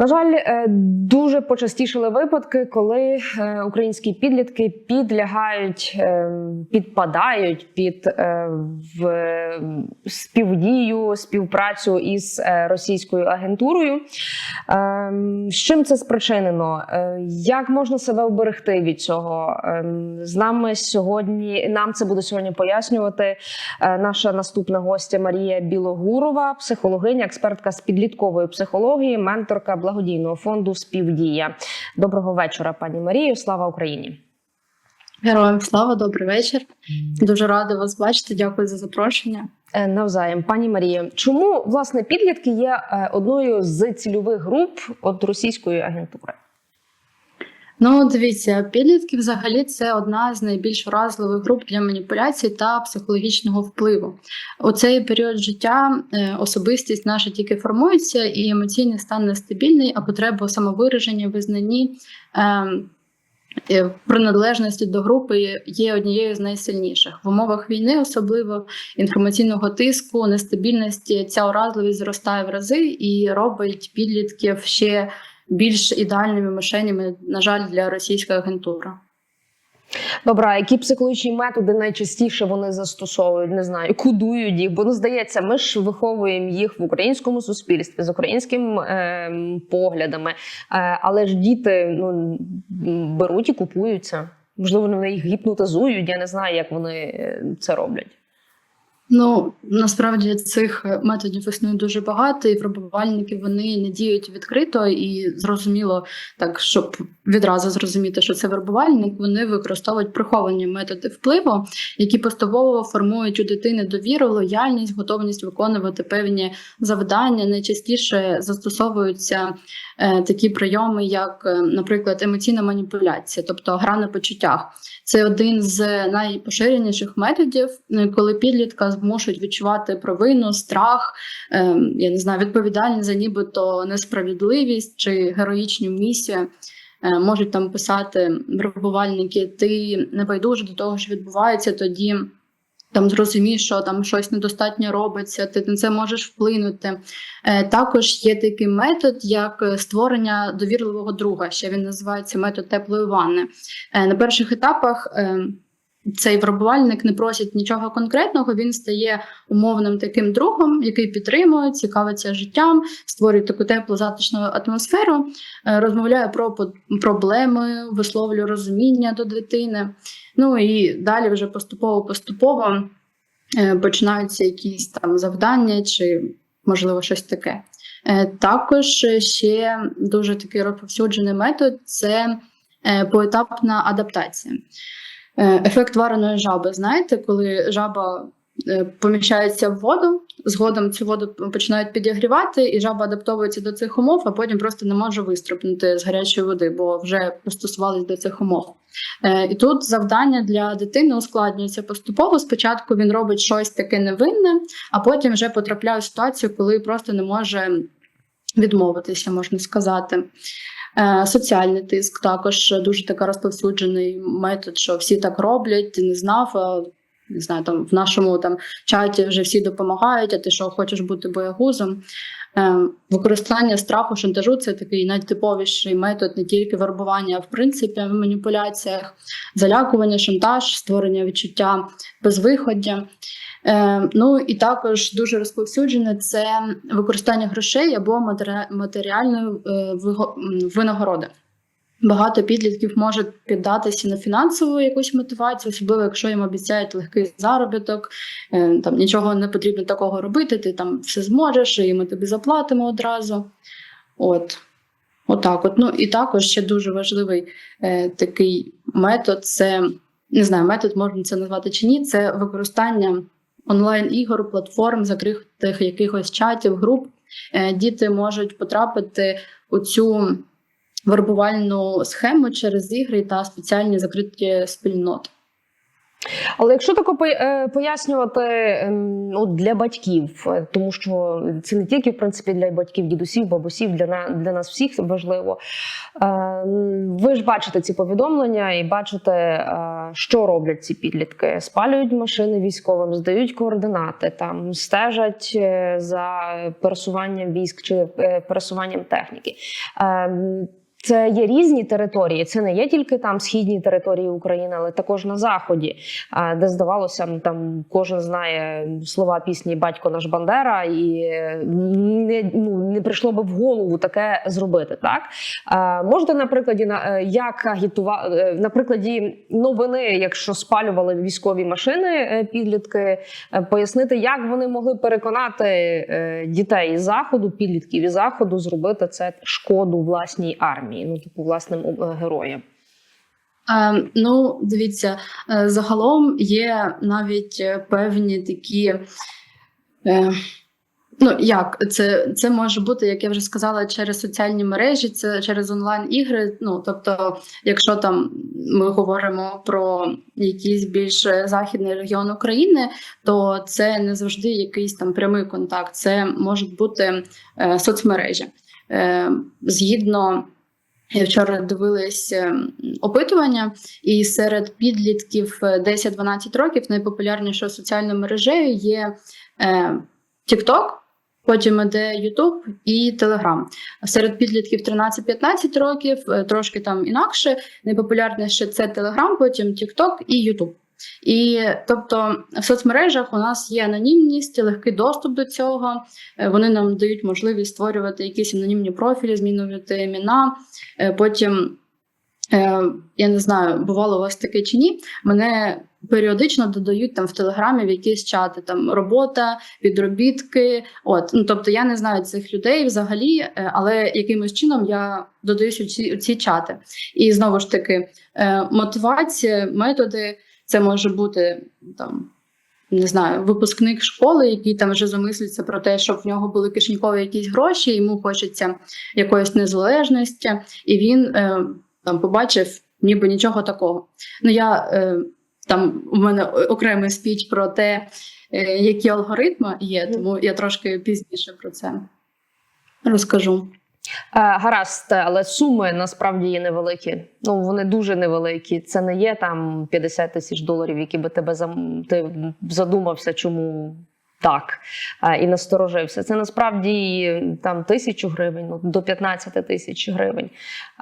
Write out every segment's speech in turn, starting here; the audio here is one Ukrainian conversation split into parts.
На жаль, е, дуже почастішили випадки, коли е, українські підлітки підлягають, е, підпадають під в співдію, співпрацю із російською агентурою. Е, З чим це спричинено? Як можна себе вберегти від цього? Е, З нами сьогодні нам це буде сьогодні пояснювати наша наступна гостя Марія Білогурова, психологиня, експертка з підліткової психології, менторка благодійного фонду Співдія. Доброго вечора, пані Марію. Слава Україні! Героям слава, добрий вечір. Дуже рада вас бачити. Дякую за запрошення. Е, Навзаєм, пані Марія, чому власне підлітки є е, одною з цільових груп от російської агентури? Ну, дивіться, підлітки взагалі це одна з найбільш вразливих груп для маніпуляцій та психологічного впливу. У цей період життя е, особистість наша тільки формується, і емоційний стан нестабільний, а потреба у самовираженні, визнанні. Е, е, Приналежності до групи є однією з найсильніших в умовах війни, особливо інформаційного тиску, нестабільності. Ця уразливість зростає в рази і робить підлітків ще більш ідеальними мишенями, на жаль, для російської агентури. Добре, а які психологічні методи найчастіше вони застосовують? Не знаю, кудують їх, бо ну здається, ми ж виховуємо їх в українському суспільстві з українськими е, поглядами, е, але ж діти ну беруть і купуються. Можливо, вони їх гіпнотизують. Я не знаю, як вони е, це роблять. Ну насправді цих методів існує дуже багато, і випробувальники вони не діють відкрито і зрозуміло, так щоб відразу зрозуміти, що це вербувальник, вони використовують приховані методи впливу, які поступово формують у дитини довіру, лояльність, готовність виконувати певні завдання. Найчастіше застосовуються е, такі прийоми, як, е, наприклад, емоційна маніпуляція, тобто гра на почуттях. Це один з найпоширеніших методів, е, коли підлітка змушують відчувати провину, страх, е, я не знаю, відповідальність за нібито несправедливість чи героїчну місію. Е, можуть там писати вербувальники, ти не байдуже до того, що відбувається, тоді там зрозумієш, що там щось недостатньо робиться, ти на це можеш вплинути. Е, також є такий метод, як створення довірливого друга. Ще він називається метод теплої ванни. Е, на перших етапах. Цей виробувальник не просить нічого конкретного, він стає умовним таким другом, який підтримує, цікавиться життям, створює таку теплу затишну атмосферу, е, розмовляє про проблеми, висловлює розуміння до дитини. Ну і далі вже поступово-поступово е, починаються якісь там завдання чи, можливо, щось таке. Е, також ще дуже такий розповсюджений метод це поетапна адаптація. Ефект вареної жаби, знаєте, коли жаба поміщається в воду, згодом цю воду починають підігрівати, і жаба адаптовується до цих умов, а потім просто не може вистрибнути з гарячої води, бо вже пристосувалися до цих умов. І тут завдання для дитини ускладнюється поступово. Спочатку він робить щось таке невинне, а потім вже потрапляє в ситуацію, коли просто не може відмовитися, можна сказати. Соціальний тиск також дуже така розповсюджений метод, що всі так роблять, не знав. Не знаю, там в нашому там чаті вже всі допомагають, а ти що хочеш бути боягузом. Використання страху, шантажу це такий найтиповіший метод не тільки вербування, а в принципі в маніпуляціях, залякування, шантаж, створення відчуття безвиходя. Е, ну і також дуже розповсюджене це використання грошей або матеріальної е, винагороди. Багато підлітків можуть піддатися на фінансову якусь мотивацію, особливо якщо їм обіцяють легкий заробіток, е, там нічого не потрібно такого робити, ти там все зможеш, і ми тобі заплатимо одразу. От. Отак от. Ну і також ще дуже важливий е, такий метод це не знаю, метод можна це назвати чи ні, це використання онлайн-ігор, платформ, закритих якихось чатів, груп. Е, діти можуть потрапити у цю вербувальну схему через ігри та спеціальні закриті спільноти. Але якщо тако е, пояснювати ем, ну, для батьків, е, тому що це не тільки в принципі для батьків, дідусів, бабусів, для, для нас всіх важливо. Е, Ви ж бачите ці повідомлення і бачите, що роблять ці підлітки: спалюють машини військовим, здають координати, там стежать за пересуванням військ чи пересуванням техніки. Це є різні території. Це не є тільки там східні території України, але також на заході, де здавалося, там кожен знає слова пісні Батько наш Бандера, і е, не, ну, не прийшло би в голову таке зробити. Так а, можете на прикладі на е, як агітувати на прикладі новини, якщо спалювали військові машини е, підлітки, е, пояснити, як вони могли переконати е, дітей із заходу, підлітків із заходу, зробити це шкоду власній армії, ну типу власним е, героям. Е, ну, дивіться, е, загалом є навіть е, певні такі. Е, ну, як це, це може бути, як я вже сказала, через соціальні мережі, це через онлайн-ігри. Ну, тобто, якщо там ми говоримо про якийсь більш західний регіон України, то це не завжди якийсь там прямий контакт, це можуть бути е, соцмережі. Е, згідно я вчора дивилась е, опитування, і серед підлітків е, 10-12 років найпопулярнішою соціальною мережею є е, TikTok, потім іде YouTube і Telegram. Серед підлітків 13-15 років е, трошки там інакше. Найпопулярніше це Telegram, потім TikTok і YouTube. І тобто в соцмережах у нас є анонімність, легкий доступ до цього. Е, Вони нам дають можливість створювати якісь анонімні профілі, змінювати імена. Е, Потім, е, я не знаю, бувало у вас таке чи ні. Мене періодично додають там в телеграмі в якісь чати, там робота, підробітки. От, ну тобто я не знаю цих людей взагалі, але якимось чином я додаюсь у ці, у ці чати. І знову ж таки, мотивація, методи це може бути там. Не знаю, випускник школи, який там вже замислюється про те, щоб в нього були кишенькові якісь гроші, йому хочеться якоїсь незалежності, і він е, там побачив ніби нічого такого. Ну я е, там у мене окремий спіч про те, е, які алгоритми є, тому я трошки пізніше про це розкажу. Е, Гаразд, але суми насправді є невеликі. Ну вони дуже невеликі. Це не є там 50 тисяч доларів, які би тебе зам... ти задумався, чому так е, і насторожився. Це насправді там тисячу гривень, ну до 15 тисяч гривень.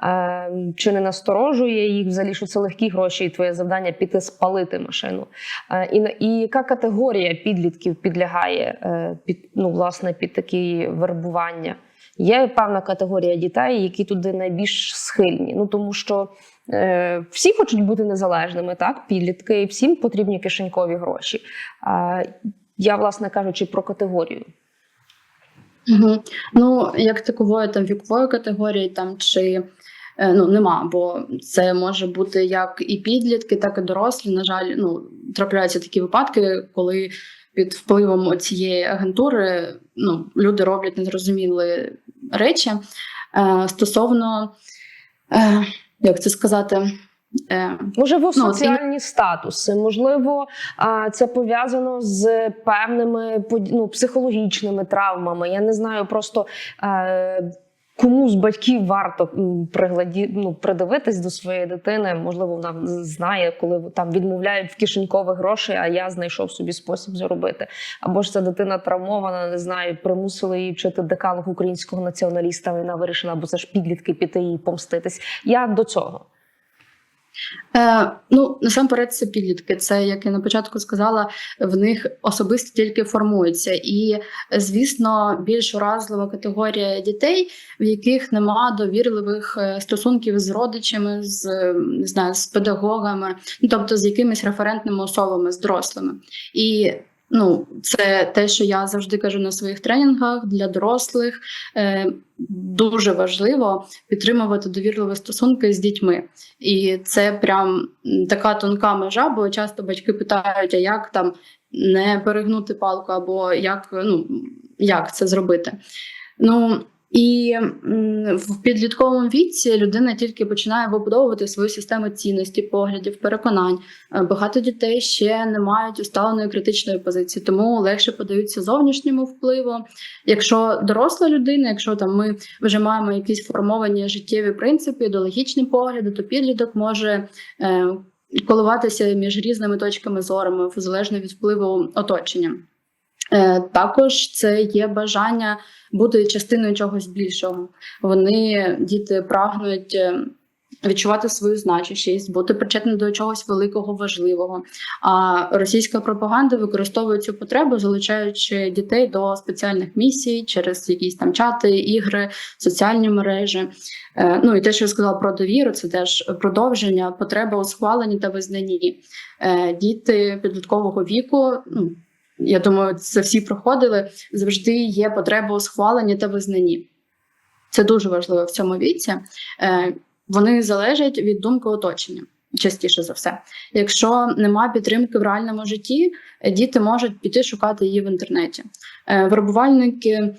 Е, Чи не насторожує їх взагалі, що це легкі гроші, і твоє завдання піти спалити машину? І, і яка категорія підлітків підлягає під ну власне під такі вербування? Є певна категорія дітей, які туди найбільш схильні. Ну тому що е, всі хочуть бути незалежними, так, підлітки, всім потрібні кишенькові гроші. А я, власне кажучи, про категорію. Угу. Ну, як такової там вікової категорії, там чи е, ну нема, бо це може бути як і підлітки, так і дорослі. На жаль, ну трапляються такі випадки, коли під впливом цієї агентури ну, люди роблять незрозумілі речі е, стосовно, е, як це сказати, е, Можливо, Ну, соціальні статуси, можливо, це пов'язано з певними ну, психологічними травмами. Я не знаю, просто е, кому з батьків варто пригладі, ну, придивитись до своєї дитини. Можливо, вона знає, коли там відмовляють в кишенькових грошей, а я знайшов собі спосіб заробити. Або ж ця дитина травмована, не знаю, примусили її вчити декалог українського націоналіста. Вона вирішила, бо це ж підлітки піти і помститись. Я до цього. Е, ну, насамперед, це підлітки. Це, як я на початку сказала, в них особисто тільки формується. І, звісно, більш уразлива категорія дітей, в яких нема довірливих е, стосунків з родичами, з не знаю, з педагогами, ну тобто з якимись референтними особами, з дорослими. І Ну, це те, що я завжди кажу на своїх тренінгах для дорослих. Е, дуже важливо підтримувати довірливі стосунки з дітьми. І це прям така тонка межа, бо часто батьки питають, а як там не перегнути палку, або як, ну, як це зробити. Ну, І в підлітковому віці людина тільки починає вибудовувати свою систему цінностей, поглядів, переконань. Е, Багато дітей ще не мають усталеної критичної позиції, тому легше подаються зовнішньому впливу. Якщо доросла людина, якщо там ми вже маємо якісь формовані життєві принципи, ідеологічні погляди, то підліток може е, коливатися між різними точками зору, залежно від впливу оточення. Е, Також це є бажання бути частиною чогось більшого. Вони діти прагнуть е, відчувати свою значущість, бути причетним до чогось великого, важливого. А російська пропаганда використовує цю потребу, залучаючи дітей до спеціальних місій через якісь там чати, ігри, соціальні мережі. Е, Ну і те, що я сказала про довіру, це теж продовження потреби у схваленні та визнанні. Діти підліткового віку. ну, я думаю, це всі проходили. Завжди є потреба у схваленні та визнанні. Це дуже важливо в цьому віці. Е, Вони залежать від думки оточення, частіше за все. Якщо нема підтримки в реальному житті, діти можуть піти шукати її в інтернеті. Е, Вербувальники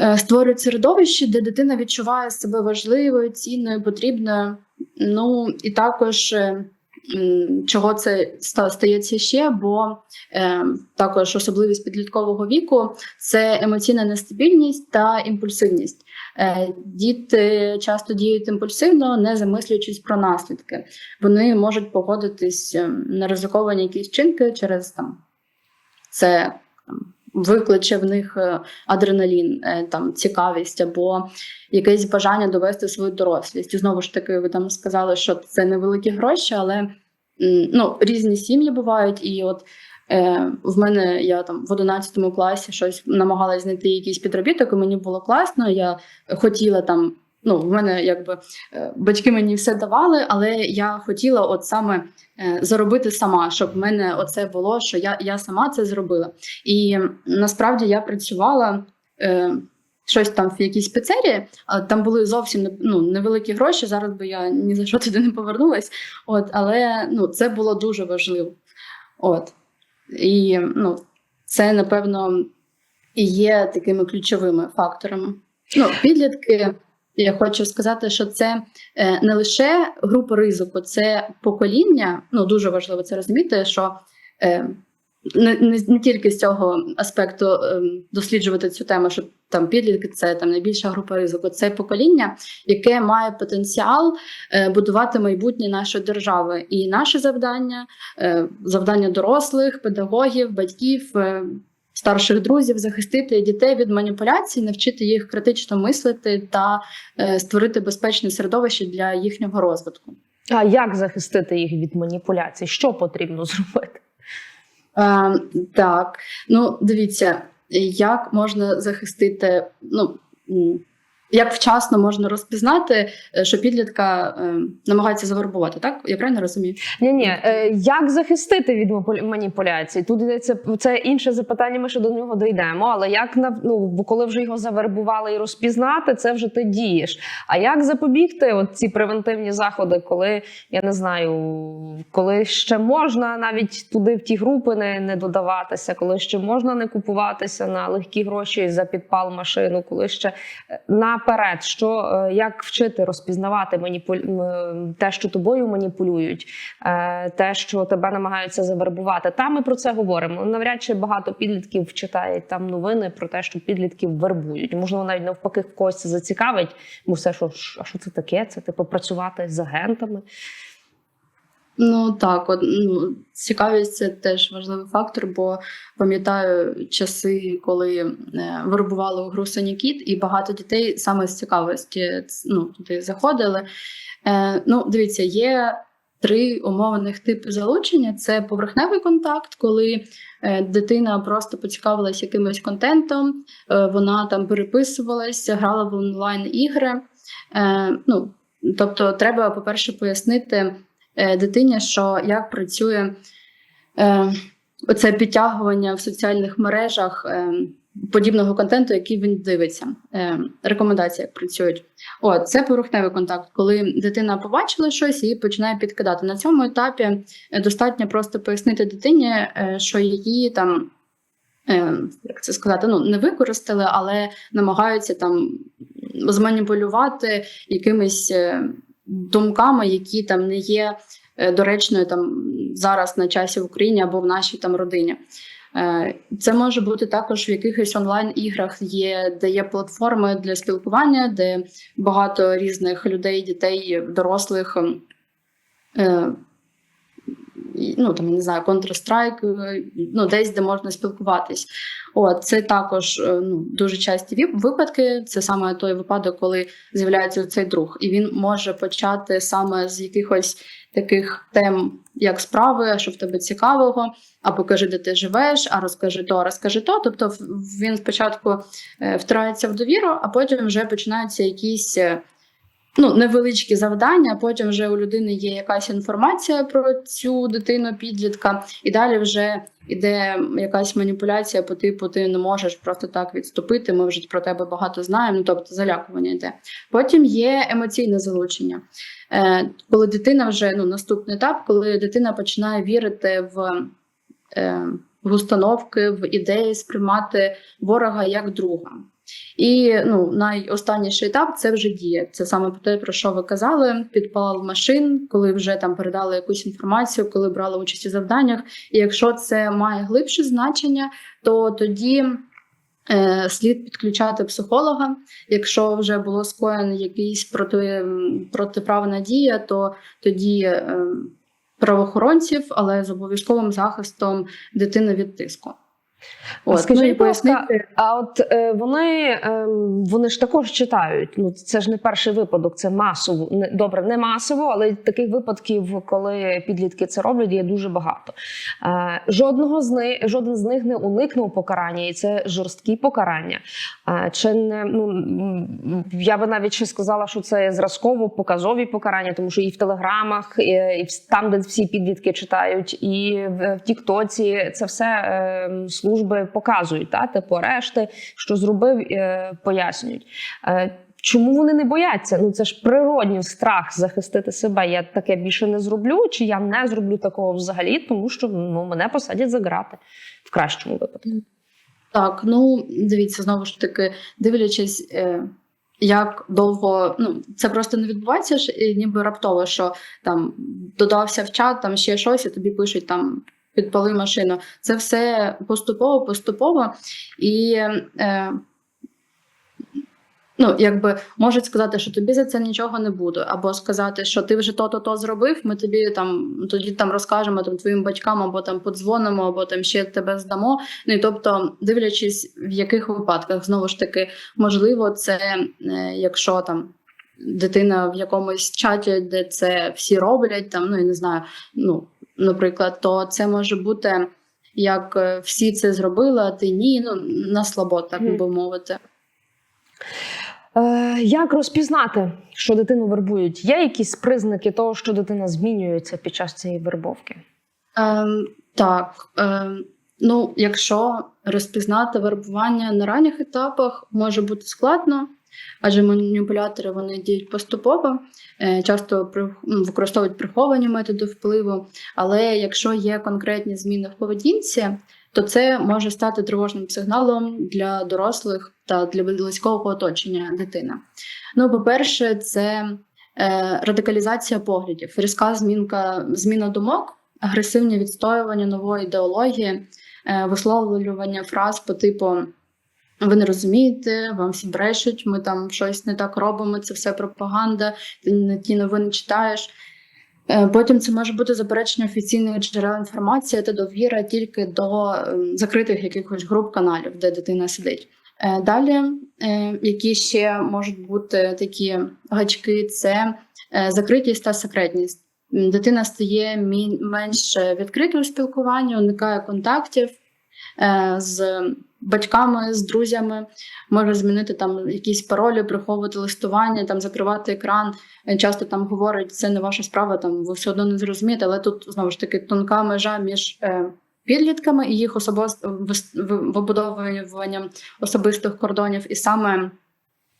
е, створюють середовище, де дитина відчуває себе важливою, цінною, потрібною. Ну і також. Чого це стається ще? Бо е, також особливість підліткового віку це емоційна нестабільність та імпульсивність. Е, діти часто діють імпульсивно, не замислюючись про наслідки. Вони можуть погодитись е, на ризиковані якісь вчинки через там це там, викличе в них е, адреналін, е, там цікавість або якесь бажання довести свою дорослість. І знову ж таки, ви там сказали, що це невеликі гроші, але ну, різні сім'ї бувають. І от е, в мене я там в 11 класі щось намагалась знайти якийсь підробіток, і мені було класно. Я хотіла там. Ну, в мене якби е, батьки мені все давали, але я хотіла от саме е, заробити сама, щоб в мене оце було, що я, я сама це зробила. І насправді я працювала е, щось там в якійсь піцерії, там були зовсім ну, невеликі гроші. Зараз би я ні за що туди не повернулась. От, але ну, це було дуже важливо. От. І ну, це, напевно, і є такими ключовими факторами. Ну, підлітки, я хочу сказати, що це е, не лише група ризику, це покоління. Ну, дуже важливо це розуміти, що е, не, не, не тільки з цього аспекту е, досліджувати цю тему, що там підлітки це там найбільша група ризику. Це покоління, яке має потенціал будувати майбутнє нашої держави. І наше завдання, завдання дорослих, педагогів, батьків. Старших друзів захистити дітей від маніпуляцій, навчити їх критично мислити та е, створити безпечне середовище для їхнього розвитку. А як захистити їх від маніпуляцій? Що потрібно зробити? Е, так, ну дивіться, як можна захистити, ну як вчасно можна розпізнати, е, що підлітка е, намагається завербувати, так? Я правильно розумію? Ні, ні, е, як захистити від маніпуляцій? Тут йдеться це інше запитання. Ми ще до нього дійдемо. Але як на ну, бо коли вже його завербували і розпізнати, це вже ти дієш. А як запобігти от ці превентивні заходи, коли я не знаю, коли ще можна навіть туди в ті групи не, не додаватися, коли ще можна не купуватися на легкі гроші за підпал машину, коли ще е, наперед, що е, як вчити розпізнавати маніпуль... те, що тобою маніпулюють, е, те, що тебе намагаються завербувати. Там ми про це говоримо. Навряд чи багато підлітків читають там новини про те, що підлітків вербують. Можливо, навіть навпаки в когось це зацікавить, бо все, що а що це таке? Це типу працювати з агентами. Ну так, от, ну, цікавість це теж важливий фактор, бо пам'ятаю часи, коли е, вирубували гру «Синій кіт, і багато дітей саме з цікавості ну, туди заходили. Е, ну, дивіться, є три умовних типи залучення: це поверхневий контакт, коли е, дитина просто поцікавилась якимось контентом, е, вона там переписувалася, грала в онлайн-ігри. Е, ну, тобто, треба, по-перше, пояснити дитині, що як працює е, оце підтягування в соціальних мережах е, подібного контенту, який він дивиться. Е, рекомендації, як працюють. От, це поверхневий контакт, коли дитина побачила щось і починає підкидати. На цьому етапі е, достатньо просто пояснити дитині, е, що її там. е, Як це сказати, ну не використали, але намагаються там зманіпулювати якимись е, думками, які там не є е, доречною там зараз на часі в Україні або в нашій там родині. Е, Це може бути також в якихось онлайн-іграх, є, де є платформи для спілкування, де багато різних людей, дітей, дорослих. Ну, там, я не знаю, Counter-Strike, е, ну, десь, де можна спілкуватись. От, це також е, ну, дуже часті випадки. Це саме той випадок, коли з'являється цей друг, і він може почати саме з якихось таких тем, як справи, що в тебе цікавого, а покажи, де ти живеш, а розкажи то, розкажи то. Тобто він спочатку е, втирається в довіру, а потім вже починаються якісь. Ну, невеличкі завдання, потім вже у людини є якась інформація про цю дитину підлітка, і далі вже іде якась маніпуляція по типу ти не можеш просто так відступити. Ми вже про тебе багато знаємо. Ну тобто залякування йде. Потім є емоційне залучення, е, коли дитина вже ну наступний етап, коли дитина починає вірити в, е, в установки, в ідеї, сприймати ворога як друга. І ну, найостанніший етап це вже дія. Це саме те, про що ви казали: підпал машин, коли вже там передали якусь інформацію, коли брали участь у завданнях. І якщо це має глибше значення, то тоді е, слід підключати психолога. Якщо вже було скоєно якийсь проти, протиправна дія, то тоді е, правоохоронців, але з обов'язковим захистом дитини від тиску. От, Скажіть, ну, і ласка. А от е, вони, е, вони ж також читають. Ну це ж не перший випадок, це масово. Не, добре, не масово, але таких випадків, коли підлітки це роблять, є дуже багато. Е, жодного з них, жоден з них не уникнув покарання, і це жорсткі покарання. Е, чи не ну я би навіть ще сказала, що це зразково показові покарання, тому що і в телеграмах, і, і там, де всі підлітки читають, і в, в Тіктоці це все е, служби показують, та типу арешти, що зробив, е, пояснюють. Е, Чому вони не бояться? Ну це ж природній страх захистити себе. Я таке більше не зроблю, чи я не зроблю такого взагалі, тому що ну мене посадять за грати в кращому випадку. Так, ну дивіться, знову ж таки, дивлячись, е, як довго, ну це просто не відбувається ж, ніби раптово, що там додався в чат, там ще щось, і тобі пишуть там. Підпали машину. Це все поступово, поступово. І е, ну, якби можуть сказати, що тобі за це нічого не буде, або сказати, що ти вже то-то то зробив, ми тобі там тоді там розкажемо там твоїм батькам, або там подзвонимо, або там ще тебе здамо. Ну і тобто, дивлячись, в яких випадках знову ж таки можливо, це е, якщо там. Дитина в якомусь чаті, де це всі роблять, там ну я не знаю, ну наприклад, то це може бути як е, всі це зробили, а ти ні, ну на слабо, так би мовити. Е, як розпізнати, що дитину вербують? Є якісь признаки того, що дитина змінюється під час цієї вербовки? Ем, так, ем, ну, якщо розпізнати вербування на ранніх етапах, може бути складно, адже маніпулятори вони діють поступово, е, часто використовують приховані методи впливу. Але якщо є конкретні зміни в поведінці, то це може стати тривожним сигналом для дорослих та для близького оточення дитини. Ну, по-перше, це е, радикалізація поглядів, різка змінка, зміна думок агресивне відстоювання нової ідеології, е, висловлювання фраз по типу ви не розумієте, вам всі брешуть, ми там щось не так робимо, це все пропаганда, ти не ті новини читаєш. Е, Потім це може бути заперечення офіційних джерел інформації та довіра тільки до ем, закритих якихось груп каналів, де дитина сидить. Е, Далі, е, які ще можуть бути такі гачки, це закритість та секретність. Дитина стає менш відкритою в спілкуванні, уникає контактів з батьками, з друзями, може змінити там якісь паролі, приховувати листування, там закривати екран. Е, Часто там говорить, це не ваша справа, там ви все одно не зрозумієте, але тут знову ж таки тонка межа між е, підлітками і їх вис- вибудовуванням особистих кордонів, і саме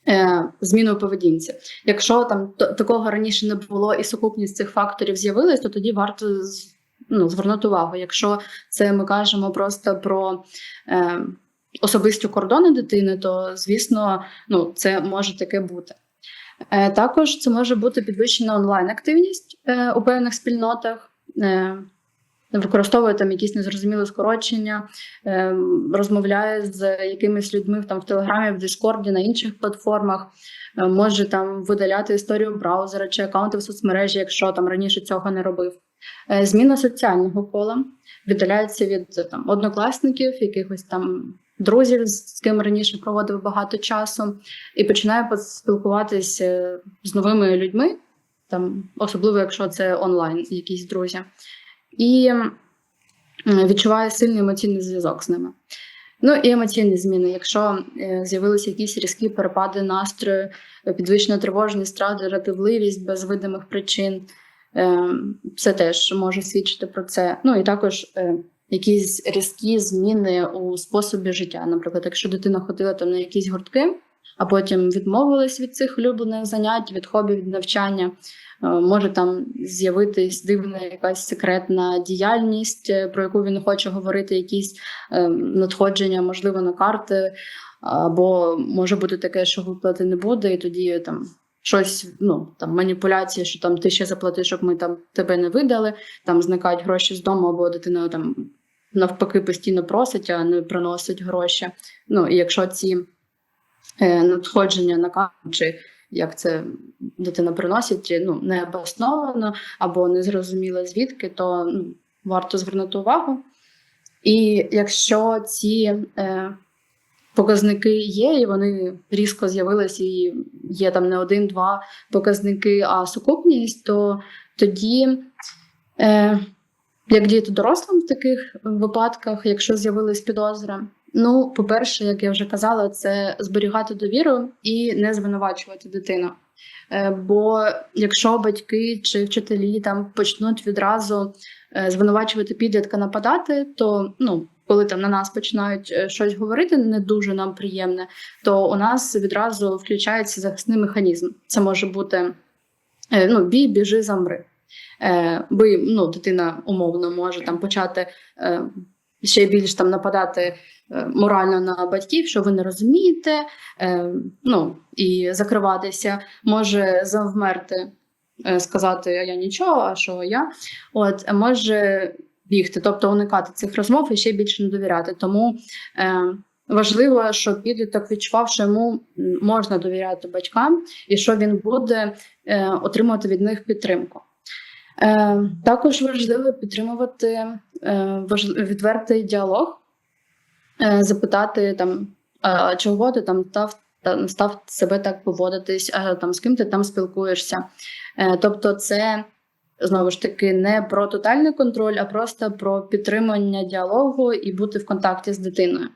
е, зміною поведінці. Якщо там такого раніше не було і сукупність цих факторів з'явилась, то тоді варто ну, звернути увагу. Якщо це ми кажемо просто про е, особисті кордони дитини, то звісно, ну це може таке бути. Е, Також це може бути підвищена онлайн-активність е, у певних спільнотах. Е, Використовує там якісь незрозумілі скорочення, розмовляє з якимись людьми там в Телеграмі, в Дискорді, на інших платформах, може там видаляти історію браузера чи аккаунти в соцмережі, якщо там раніше цього не робив. Зміна соціального кола віддаляється від там однокласників, якихось там друзів, з ким раніше проводив багато часу, і починає поспілкуватися з новими людьми, там, особливо якщо це онлайн, якісь друзі, і м, відчуває сильний емоційний зв'язок з ними. Ну і емоційні зміни. Якщо е, з'явилися якісь різкі перепади настрою, підвищена тривожність, страх, дратівливість без видимих причин, е, це теж може свідчити про це. Ну і також е, якісь різкі зміни у способі життя. Наприклад, якщо дитина ходила там на якісь гуртки, а потім відмовилась від цих улюблених занять, від хобі, від навчання. е, Може там з'явитись дивна якась секретна діяльність, е, про яку він хоче говорити, якісь е, надходження, можливо, на карти, або може бути таке, що виплати не буде, і тоді там щось, ну там маніпуляція, що там ти ще заплатиш, щоб ми там тебе не видали, там зникають гроші з дому, або дитина там навпаки постійно просить, а не приносить гроші. Ну і якщо ці е, надходження на карту, чи як це дитина приносить, ну не обосновано або не зрозуміло звідки, то ну, варто звернути увагу. І якщо ці е, показники є, і вони різко з'явилися, і є там не один-два показники, а сукупність, то тоді, е, як діяти дорослим в таких випадках, якщо з'явились підозри? Ну, по-перше, як я вже казала, це зберігати довіру і не звинувачувати дитину. Е, Бо якщо батьки чи вчителі там почнуть відразу е, звинувачувати підлітка нападати, то ну, коли там на нас починають е, щось говорити не дуже нам приємне, то у нас відразу включається захисний механізм. Це може бути е, ну, бій, біжи, замри. Е, Бо ну, дитина умовно може там почати е, ще більш там нападати е, морально на батьків, що ви не розумієте, ну і закриватися, може завмерти, сказати а я нічого, а що я. От може бігти, тобто уникати цих розмов і ще більше не довіряти. Тому важливо, щоб підліток відчував, що йому можна довіряти батькам і що він буде отримувати від них підтримку. Е, також важливо підтримувати е, відвертий діалог, е, запитати там, чого ти там став, став себе так поводитись, там з ким ти там спілкуєшся. Тобто, це знову ж таки не про тотальний контроль, а просто про підтримання діалогу і бути в контакті з дитиною.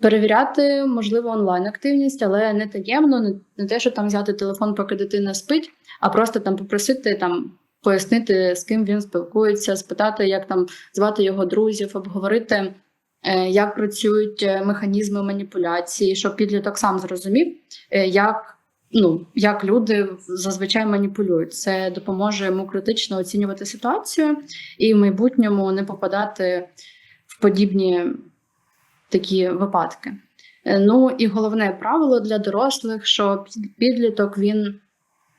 Перевіряти, можливо, онлайн-активність, але не таємно, не, не те, що там взяти телефон, поки дитина спить, а просто там попросити там пояснити, з ким він спілкується, спитати, як там звати його друзів, обговорити, е, як працюють е, механізми маніпуляції, щоб підліток сам зрозумів, е, як, ну, як люди зазвичай маніпулюють. Це допоможе йому критично оцінювати ситуацію і в майбутньому не попадати в подібні такі випадки. Е, Ну і головне правило для дорослих, що підліток він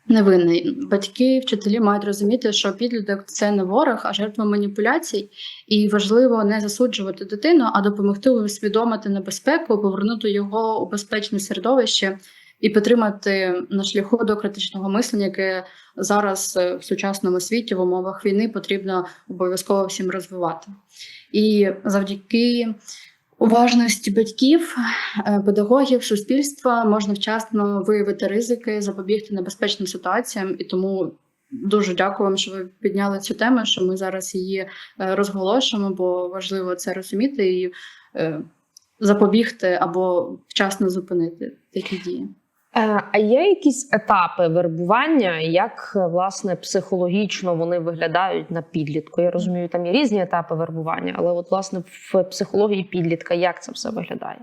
невинний. Батьки, вчителі мають розуміти, що підліток це не ворог, а жертва маніпуляцій, і важливо не засуджувати дитину, а допомогти усвідомити небезпеку, повернути його у безпечне середовище і підтримати на шляху до критичного мислення, яке зараз е, в сучасному світі в умовах війни потрібно обов'язково всім розвивати. І завдяки уважності батьків, е, педагогів, суспільства можна вчасно виявити ризики, запобігти небезпечним ситуаціям. І тому дуже дякую вам, що ви підняли цю тему, що ми зараз її е, розголошуємо, бо важливо це розуміти і е, запобігти або вчасно зупинити такі дії. Е, А є якісь етапи вербування, як е, власне психологічно вони виглядають на підлітку? Я розумію, там є різні етапи вербування, але от власне в психології підлітка як це все виглядає?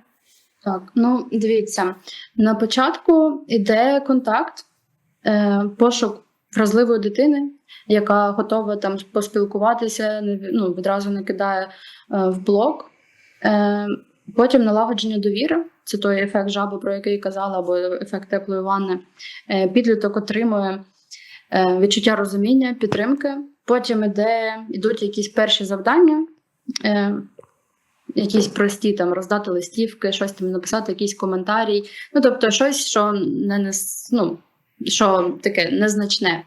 Так, ну дивіться, на початку йде контакт, е, пошук вразливої дитини, яка готова там поспілкуватися, ну, відразу не кидає в блок. Потім налагодження довіри, це той ефект жаби, про який казала, або ефект теплої ванни. Е, Підліток отримує е, відчуття розуміння, підтримки. Потім іде, ідуть якісь перші завдання, е, якісь прості там роздати листівки, щось там написати, якийсь коментарій. Ну, тобто, щось, що не ну, що таке незначне.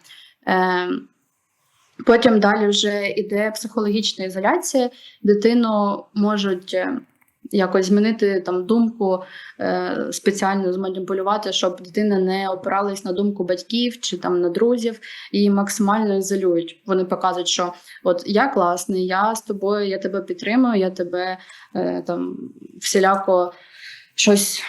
Потім далі вже йде психологічна ізоляція. Дитину можуть якось змінити там думку, е, спеціально зманіпулювати, щоб дитина не опиралась на думку батьків чи там на друзів, і максимально ізолюють. Вони показують, що от я класний, я з тобою, я тебе підтримую, я тебе е, там всіляко щось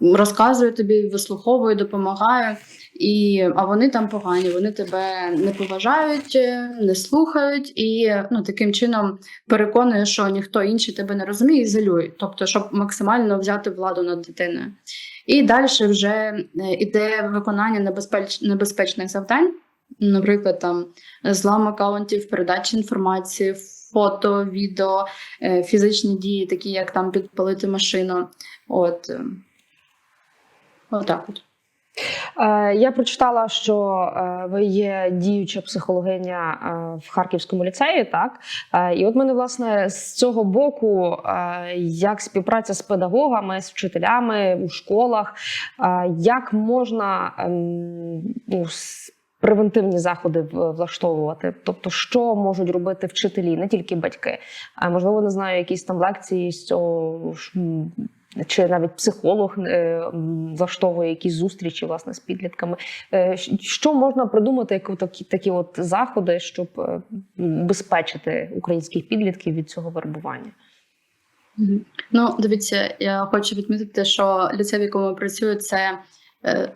розказую тобі, вислуховую, допомагаю. І, а вони там погані, вони тебе не поважають, е, не слухають, і ну, таким чином переконує, що ніхто інший тебе не розуміє, ізолює. Тобто, щоб максимально взяти владу над дитиною. І далі вже е, іде виконання небезпеч... небезпечних завдань, наприклад, там злам акаунтів, передача інформації, фото, відео, е, фізичні дії, такі як там підпалити машину. От. Отак от. Е, Я прочитала, що е, ви є діюча психологиня е, в Харківському ліцеї, так? І от мене власне з цього боку, як співпраця з педагогами, з вчителями у школах, як можна ем, ну, превентивні заходи влаштовувати? Тобто, що можуть робити вчителі, не тільки батьки, можливо, не знаю, якісь там лекції з цього. Чи навіть психолог е, влаштовує якісь зустрічі власне з підлітками. Е, Що можна придумати, як такі, такі от заходи, щоб безпечити українських підлітків від цього вербування? Ну, дивіться, я хочу відмітити, що ліцей, в якому працюю, це е,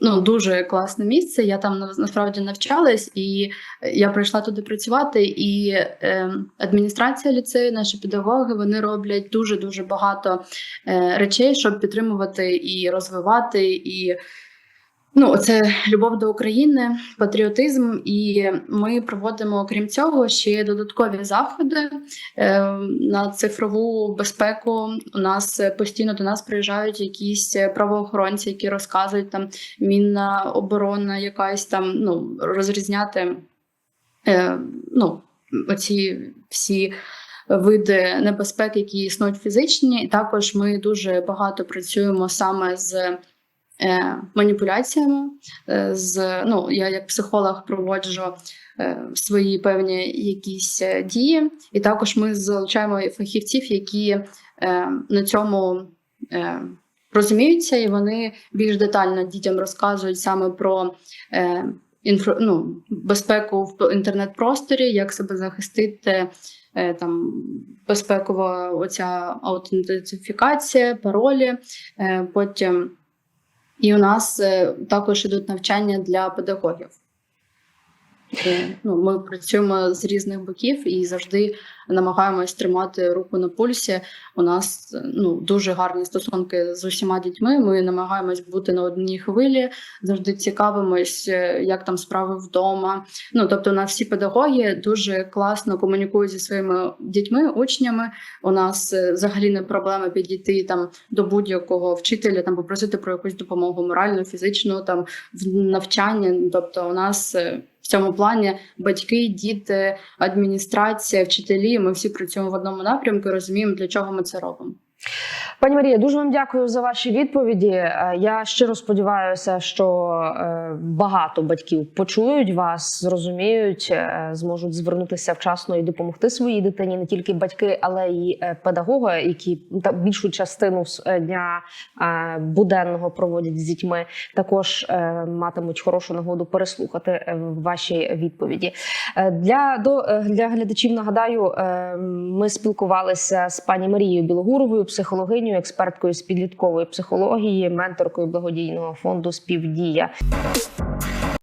ну, дуже класне місце. Я там на- насправді навчалась, і я прийшла туди працювати. І е, адміністрація ліцею, наші педагоги, вони роблять дуже дуже багато е, речей, щоб підтримувати і розвивати і. Ну, це любов до України, патріотизм, і ми проводимо, окрім цього, ще додаткові заходи е, на цифрову безпеку. У нас постійно до нас приїжджають якісь правоохоронці, які розказують там мінна оборона, якась там ну розрізняти е, ну, оці всі. Види небезпек, які існують фізичні, також ми дуже багато працюємо саме з маніпуляціями. Е, з ну я як психолог проводжу е, свої певні якісь е, дії, і також ми залучаємо фахівців, які е, на цьому е, розуміються, і вони більш детально дітям розказують саме про. Е, Інфо, ну, безпеку в інтернет-просторі, як себе захистити, е, там безпекова оця аутентифікація, паролі. Е, потім і у нас е, також ідуть навчання для педагогів. Е, Ну, ми працюємо з різних боків і завжди намагаємось тримати руку на пульсі. У нас ну, дуже гарні стосунки з усіма дітьми. Ми намагаємось бути на одній хвилі, завжди цікавимось, е, як там справи вдома. Ну, тобто, у нас всі педагоги дуже класно комунікують зі своїми дітьми, учнями. У нас е, взагалі не проблема підійти там до будь-якого вчителя, там попросити про якусь допомогу моральну, фізичну, там в навчання. Тобто, у нас цьому плані батьки, діти, адміністрація, вчителі. Ми всі працюємо в одному напрямку розуміємо, для чого ми це робимо. Пані Марія, дуже вам дякую за ваші відповіді. Е, Я щиро сподіваюся, що е, багато батьків почують вас, зрозуміють, е, зможуть звернутися вчасно і допомогти своїй дитині, не тільки батьки, але й педагоги, які більшу частину дня буденного проводять з дітьми, також матимуть хорошу нагоду переслухати ваші відповіді. Для до для глядачів нагадаю, ми спілкувалися з пані Марією Білогуровою, психологинею, експерткою з підліткової психології, менторкою благодійного фонду Співдія.